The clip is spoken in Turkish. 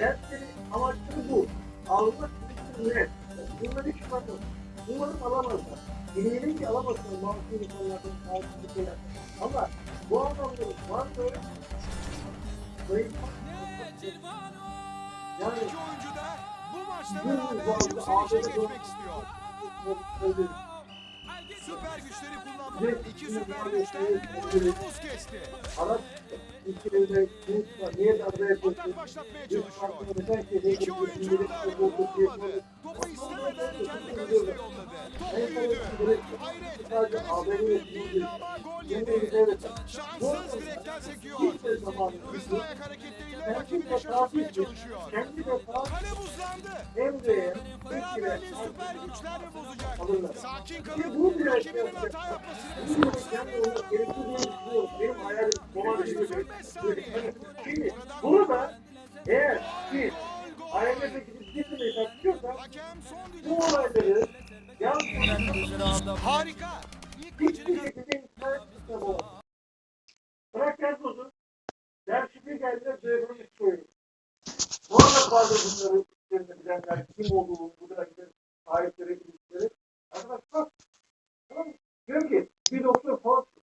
dersleri amaçları bu. Almak ne? Bunları bakın. Umarım alamazlar. Eminim ki alamazlar masum insanlardan sağlıklı şeyler. Ama bu adamların varlığı zayıf. Yani İki oyuncu da bu Yürü, beraber yükselişe geçmek istiyor. Süper güçleri kullanmak iki süper güçten oyunu buz kesti. Arap Atak başlatmaya çalışıyor. İki oyuncu da kullanmadı. Topu istemeden kendi kalesine yolladı. Top büyüdü. Hayret. Kalesine değildi ama gol yedi. Şanssız direkten sekiyor. Hızlı ayak hareketleriyle rakibini şaşırtmaya çalışıyor. Kale buzlandı. Beraberliği süper güçlerle bozacak. Sakin kalıp rakibinin hata yapmasını Bunu Şimdi bunu da eğer biz IMF'e gidip Hakem son bu olayları yanlış Harika. Hiçbir şekilde internet sistemi olmaz. Bırak yaz olsun. Dership'e geldiler Ceyhun'u koyuyor. Bu arada bazı bunları üzerinde bilenler kim olduğunu, bu kadar sahipleri, ilişkileri. Arkadaşlar bak. Tamam mı? Diyorum ki bir doktor falan